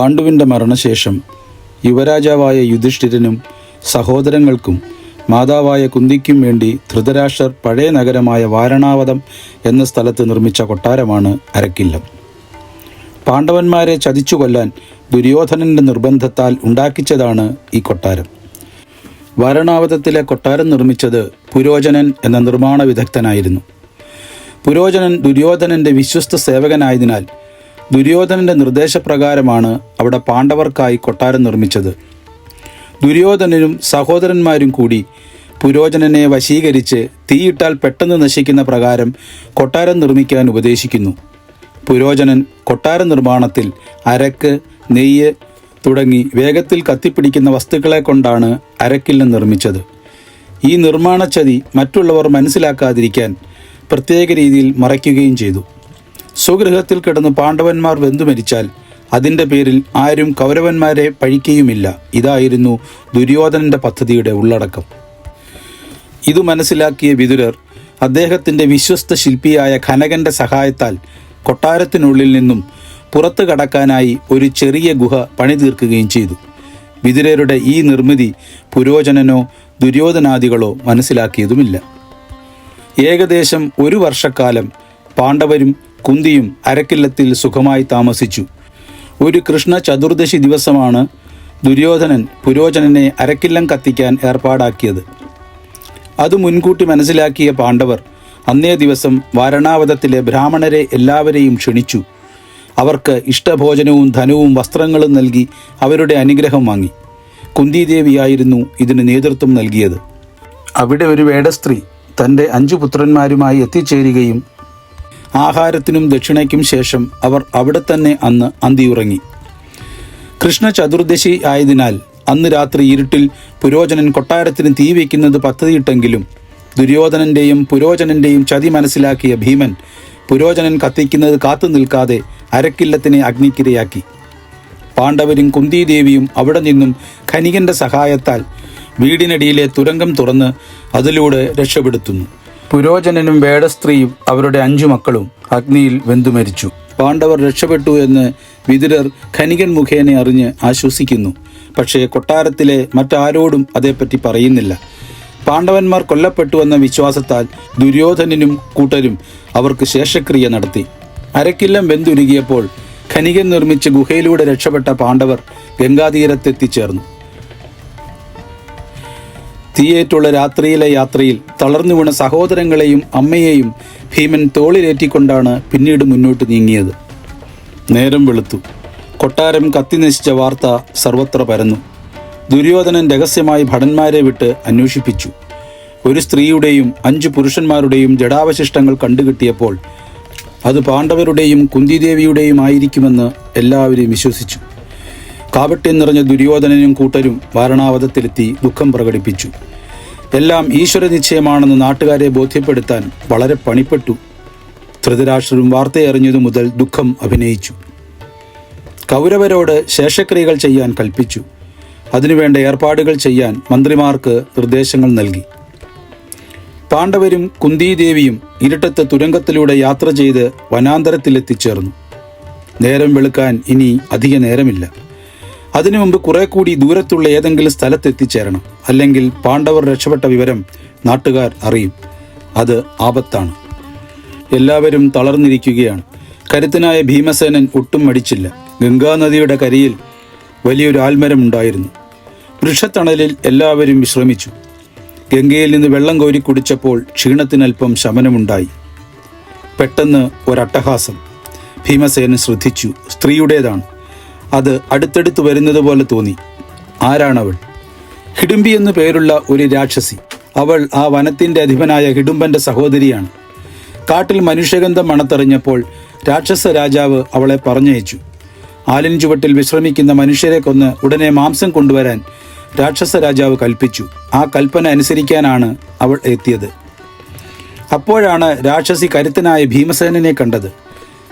പാണ്ഡുവിന്റെ മരണശേഷം യുവരാജാവായ യുധിഷ്ഠിരനും സഹോദരങ്ങൾക്കും മാതാവായ കുന്തിക്കും വേണ്ടി ധൃതരാഷ്ട്രർ പഴയ നഗരമായ വാരണാവതം എന്ന സ്ഥലത്ത് നിർമ്മിച്ച കൊട്ടാരമാണ് അരക്കില്ലം. പാണ്ഡവന്മാരെ ചതിച്ചു കൊല്ലാൻ ദുര്യോധനന്റെ നിർബന്ധത്താൽ ഉണ്ടാക്കിച്ചതാണ് ഈ കൊട്ടാരം. വാരണാവതത്തിലെ കൊട്ടാരം നിർമ്മിച്ചത് പുരോചനൻ എന്ന നിർമ്മാണ വിദഗ്ധനായിരുന്നു. പുരോചനൻ ദുര്യോധനന്റെ വിശ്വസ്ത സേവകനായതിനാൽ ദുര്യോധനന്റെ നിർദ്ദേശപ്രകാരമാണ് അവിടെ പാണ്ഡവർക്കായി കൊട്ടാരം നിർമ്മിച്ചത്. ദുര്യോധനനും സഹോദരന്മാരും കൂടി പുരോചനനെ വശീകരിച്ച് തീയിട്ടാൽ പെട്ടെന്ന് നശിക്കുന്ന പ്രകാരം കൊട്ടാരം നിർമ്മിക്കാൻ ഉപദേശിക്കുന്നു. പുരോചനൻ കൊട്ടാര നിർമ്മാണത്തിൽ അരക്ക് നെയ്യ് തുടങ്ങി വേഗത്തിൽ കത്തിപ്പിടിക്കുന്ന വസ്തുക്കളെ കൊണ്ടാണ് അരക്കില്ലം നിർമ്മിച്ചത്. ഈ നിർമ്മാണച്ചതി മറ്റുള്ളവർ മനസ്സിലാക്കാതിരിക്കാൻ പ്രത്യേക രീതിയിൽ മറയ്ക്കുകയും ചെയ്തു. സ്വഗൃഹത്തിൽ കിടന്ന് പാണ്ഡവന്മാർ വെന്തു മരിച്ചാൽ അതിന്റെ പേരിൽ ആരും കൗരവന്മാരെ പഴിക്കുകയുമില്ല. ഇതായിരുന്നു ദുര്യോധനന്റെ പദ്ധതിയുടെ ഉള്ളടക്കം. ഇത് മനസ്സിലാക്കിയ വിതുരർ അദ്ദേഹത്തിന്റെ വിശ്വസ്ത ശില്പിയായ ഖനകന്റെ സഹായത്താൽ കൊട്ടാരത്തിനുള്ളിൽ നിന്നും പുറത്തു കടക്കാനായി ഒരു ചെറിയ ഗുഹ പണിതീർക്കുകയും ചെയ്തു. വിതുരരുടെ ഈ നിർമ്മിതി പുരോചനനോ ദുര്യോധനാദികളോ മനസ്സിലാക്കിയതുമില്ല. ഏകദേശം ഒരു വർഷക്കാലം പാണ്ഡവരും കുന്തിയും അരക്കില്ലത്തിൽ സുഖമായി താമസിച്ചു. ഒരു കൃഷ്ണ ചതുർദശി ദിവസമാണ് ദുര്യോധനൻ പുരോചനനെ അരക്കില്ലം കത്തിക്കാൻ ഏർപ്പാടാക്കിയത്. അത് മുൻകൂട്ടി മനസ്സിലാക്കിയ പാണ്ഡവർ അന്നേ ദിവസം വാരണാവതത്തിലെ ബ്രാഹ്മണരെ എല്ലാവരെയും ക്ഷണിച്ചു. അവർക്ക് ഇഷ്ടഭോജനവും ധനവും വസ്ത്രങ്ങളും നൽകി അവരുടെ അനുഗ്രഹം വാങ്ങി. കുന്തിദേവിയായിരുന്നു ഇതിന് നേതൃത്വം നൽകിയത്. അവിടെ ഒരു വേടസ്ത്രീ തന്റെ അഞ്ചു പുത്രന്മാരുമായി എത്തിച്ചേരുകയും ആഹാരത്തിനും ദക്ഷിണയ്ക്കും ശേഷം അവർ അവിടെ തന്നെ അന്ന് അന്തിയുറങ്ങി. കൃഷ്ണ ചതുർദശി ആയതിനാൽ അന്ന് രാത്രി ഇരുട്ടിൽ പുരോചനൻ കൊട്ടാരത്തിന് തീ വയ്ക്കുന്നത് പദ്ധതിയിട്ടെങ്കിലും ദുര്യോധനന്റെയും പുരോചനന്റെയും ചതി മനസ്സിലാക്കിയ ഭീമൻ പുരോചനൻ കത്തിക്കുന്നത് കാത്തു നിൽക്കാതെ അരക്കില്ലത്തിനെ അഗ്നിക്കിരയാക്കി. പാണ്ഡവരും കുന്തിദേവിയും അവിടെ നിന്നും ഖനികന്റെ സഹായത്താൽ വീടിനടിയിലെ തുരങ്കം തുറന്ന് അതിലൂടെ രക്ഷപ്പെടുത്തുന്നു. പുരോചനനും വേടസ്ത്രീയും അവരുടെ അഞ്ചു മക്കളും അഗ്നിയിൽ വെന്തു മരിച്ചു. പാണ്ഡവർ രക്ഷപ്പെട്ടു എന്ന് വിതുരർ ഖനികൻ മുഖേന അറിഞ്ഞ് ആശ്വസിക്കുന്നു. പക്ഷേ കൊട്ടാരത്തിലെ മറ്റാരോടും അതേപ്പറ്റി പറയുന്നില്ല. പാണ്ഡവന്മാർ കൊല്ലപ്പെട്ടു എന്ന വിശ്വാസത്താൽ ദുര്യോധനനും കൂട്ടരും അവർക്ക് ശേഷക്രിയ നടത്തി. അരക്കില്ലം വെന്തുരുകിയപ്പോൾ ഖനികൻ നിർമ്മിച്ച് ഗുഹയിലൂടെ രക്ഷപ്പെട്ട പാണ്ഡവർ ഗംഗാതീരത്തെത്തിച്ചേർന്നു. തീയേറ്റുള്ള രാത്രിയിലെ യാത്രയിൽ തളർന്നു വീണ സഹോദരങ്ങളെയും അമ്മയെയും ഭീമൻ തോളിലേറ്റിക്കൊണ്ടാണ് പിന്നീട് മുന്നോട്ട് നീങ്ങിയത്. നേരം വെളുത്തു. കൊട്ടാരം കത്തിനശിച്ച വാർത്ത സർവത്ര പരന്നു. ദുര്യോധനൻ രഹസ്യമായി ഭടന്മാരെ വിട്ട് അന്വേഷിപ്പിച്ചു. ഒരു സ്ത്രീയുടെയും അഞ്ചു പുരുഷന്മാരുടെയും ജഡാവശിഷ്ടങ്ങൾ കണ്ടുകിട്ടിയപ്പോൾ അത് പാണ്ഡവരുടെയും കുന്തിദേവിയുടെയും ആയിരിക്കുമെന്ന് എല്ലാവരും വിശ്വസിച്ചു. കാപട്യം നിറഞ്ഞ ദുര്യോധനനും കൂട്ടരും വാരണാവതത്തിലെത്തി ദുഃഖം പ്രകടിപ്പിച്ചു. എല്ലാം ഈശ്വര നിശ്ചയമാണെന്ന് നാട്ടുകാരെ ബോധ്യപ്പെടുത്താൻ വളരെ പണിപ്പെട്ടു. ധൃതരാഷ്ട്രരും വാർത്തയറിഞ്ഞതു മുതൽ ദുഃഖം അഭിനയിച്ചു. കൗരവരോട് ശേഷക്രിയകൾ ചെയ്യാൻ കൽപ്പിച്ചു. അതിനുവേണ്ട ഏർപ്പാടുകൾ ചെയ്യാൻ മന്ത്രിമാർക്ക് നിർദ്ദേശങ്ങൾ നൽകി. പാണ്ഡവരും കുന്തിദേവിയും ഇരുട്ടത്ത് തുരങ്കത്തിലൂടെ യാത്ര ചെയ്ത് വനാന്തരത്തിലെത്തിച്ചേർന്നു. നേരം വെളുക്കാൻ ഇനി അധിക നേരമില്ല. അതിനു മുമ്പ് കുറെ കൂടി ദൂരത്തുള്ള ഏതെങ്കിലും സ്ഥലത്തെത്തിച്ചേരണം അല്ലെങ്കിൽ പാണ്ഡവർ രക്ഷപ്പെട്ട വിവരം നാട്ടുകാർ അറിയും. അത് ആപത്താണ്. എല്ലാവരും തളർന്നിരിക്കുകയാണ്. കരുത്തനായ ഭീമസേനൻ ഒട്ടും മടിച്ചില്ല. ഗംഗാനദിയുടെ കരയിൽ വലിയൊരു ആൽമരം ഉണ്ടായിരുന്നു. വൃക്ഷത്തണലിൽ എല്ലാവരും വിശ്രമിച്ചു. ഗംഗയിൽ നിന്ന് വെള്ളം കോരി കുടിച്ചപ്പോൾ ക്ഷീണത്തിനല്പം ശമനമുണ്ടായി. പെട്ടെന്ന് ഒരട്ടഹാസം. ഭീമസേനൻ ശ്രദ്ധിച്ചു. സ്ത്രീയുടേതാണ്. അത് അടുത്തടുത്ത് വരുന്നത് പോലെ തോന്നി. ആരാണവൾ? ഹിഡുംബി എന്നു പേരുള്ള ഒരു രാക്ഷസി. അവൾ ആ വനത്തിന്റെ അധിപനായ ഹിഡുംബന്റെ സഹോദരിയാണ്. കാട്ടിൽ മനുഷ്യഗന്ധം മണത്തെറിഞ്ഞപ്പോൾ രാക്ഷസ രാജാവ് അവളെ പറഞ്ഞയച്ചു. ആലിൻ ചുവട്ടിൽ വിശ്രമിക്കുന്ന മനുഷ്യരെ കൊന്ന് ഉടനെ മാംസം കൊണ്ടുവരാൻ രാക്ഷസ രാജാവ് കൽപ്പിച്ചു. ആ കൽപ്പന അനുസരിക്കാനാണ് അവൾ എത്തിയത്. അപ്പോഴാണ് രാക്ഷസി കരുത്തനായ ഭീമസേനനെ കണ്ടത്.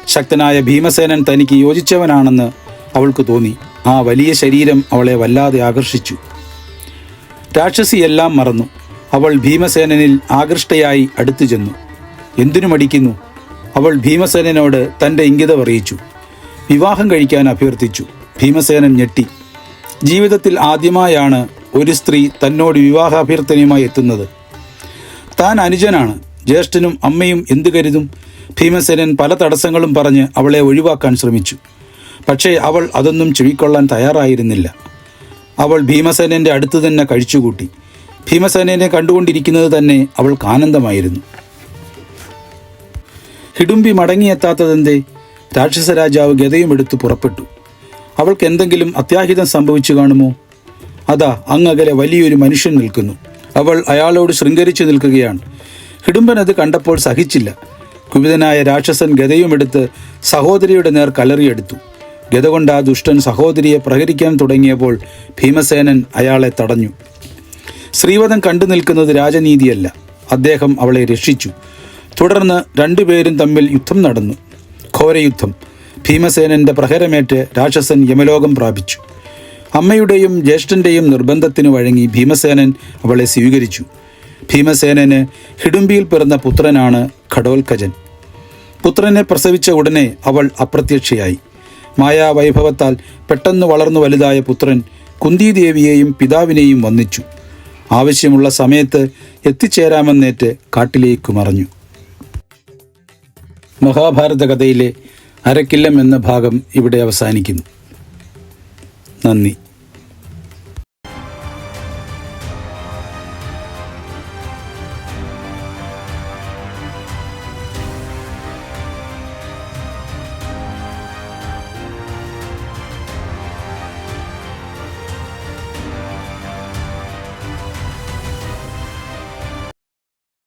ശക്തനായ ഭീമസേനൻ തനിക്ക് യോജിച്ചവനാണെന്ന് അവൾക്ക് തോന്നി. ആ വലിയ ശരീരം അവളെ വല്ലാതെ ആകർഷിച്ചു. രാക്ഷസി എല്ലാം മറന്നു. അവൾ ഭീമസേനനിൽ ആകൃഷ്ടയായി അടുത്തു ചെന്നു. എന്തിനു മടിക്കുന്നു? അവൾ ഭീമസേനനോട് തന്റെ ഇംഗിതം അറിയിച്ചു. വിവാഹം കഴിക്കാൻ അഭ്യർത്ഥിച്ചു. ഭീമസേനൻ ഞെട്ടി. ജീവിതത്തിൽ ആദ്യമായാണ് ഒരു സ്ത്രീ തന്നോട് വിവാഹാഭ്യർത്ഥനയുമായി എത്തുന്നത്. താൻ അനുജനാണ്. ജ്യേഷ്ഠനും അമ്മയും എന്തു കരുതും? ഭീമസേനൻ പല തടസ്സങ്ങളും പറഞ്ഞ് അവളെ ഒഴിവാക്കാൻ ശ്രമിച്ചു. പക്ഷേ അവൾ അതൊന്നും ചെവിക്കൊള്ളാൻ തയ്യാറായിരുന്നില്ല. അവൾ ഭീമസേനന്റെ അടുത്ത് തന്നെ കഴിച്ചുകൂട്ടി. ഭീമസേനനെ കണ്ടുകൊണ്ടിരിക്കുന്നത് തന്നെ അവൾക്ക് ആനന്ദമായിരുന്നു. ഹിഡുംബി മടങ്ങിയെത്താത്തതെന്തേ? രാക്ഷസ രാജാവ് ഗതയും എടുത്ത് പുറപ്പെട്ടു. അവൾക്ക് എന്തെങ്കിലും അത്യാഹിതം സംഭവിച്ചു കാണുമോ? അതാ അങ്ങകലെ വലിയൊരു മനുഷ്യൻ നിൽക്കുന്നു. അവൾ അയാളോട് ശൃംഗരിച്ചു നിൽക്കുകയാണ്. ഹിഡുംബൻ അത് കണ്ടപ്പോൾ സഹിച്ചില്ല. കുപിതനായ രാക്ഷസൻ ഗതയുമെടുത്ത് സഹോദരിയുടെ നേർ കലറിയെടുത്തു ഗത കൊണ്ട് ആ ദുഷ്ടൻ സഹോദരിയെ പ്രഹരിക്കാൻ തുടങ്ങിയപ്പോൾ ഭീമസേനൻ അയാളെ തടഞ്ഞു. ശ്രീവധം കണ്ടു നിൽക്കുന്നത് രാജനീതിയല്ല. അദ്ദേഹം അവളെ രക്ഷിച്ചു. തുടർന്ന് രണ്ടുപേരും തമ്മിൽ യുദ്ധം നടന്നു. ഘോരയുദ്ധം. ഭീമസേനന്റെ പ്രഹരമേറ്റ് രാക്ഷസൻ യമലോകം പ്രാപിച്ചു. അമ്മയുടെയും ജ്യേഷ്ഠന്റെയും നിർബന്ധത്തിന് വഴങ്ങി ഭീമസേനൻ അവളെ സ്വീകരിച്ചു. ഭീമസേനന് ഹിഡുംബിയിൽ പിറന്ന പുത്രനാണ് ഘടോൽക്കജൻ. പുത്രനെ പ്രസവിച്ച ഉടനെ അവൾ അപ്രത്യക്ഷയായി. മായാവൈഭവത്താൽ പെട്ടെന്ന് വളർന്നു വലുതായ പുത്രൻ കുന്തിദേവിയെയും പിതാവിനെയും വന്ദിച്ചു. ആവശ്യമുള്ള സമയത്ത് എത്തിച്ചേരാമെന്നേറ്റ് കാട്ടിലേക്ക് മറഞ്ഞു. മഹാഭാരത കഥയിലെ അരക്കില്ലം എന്ന ഭാഗം ഇവിടെ അവസാനിക്കുന്നു. നന്ദി.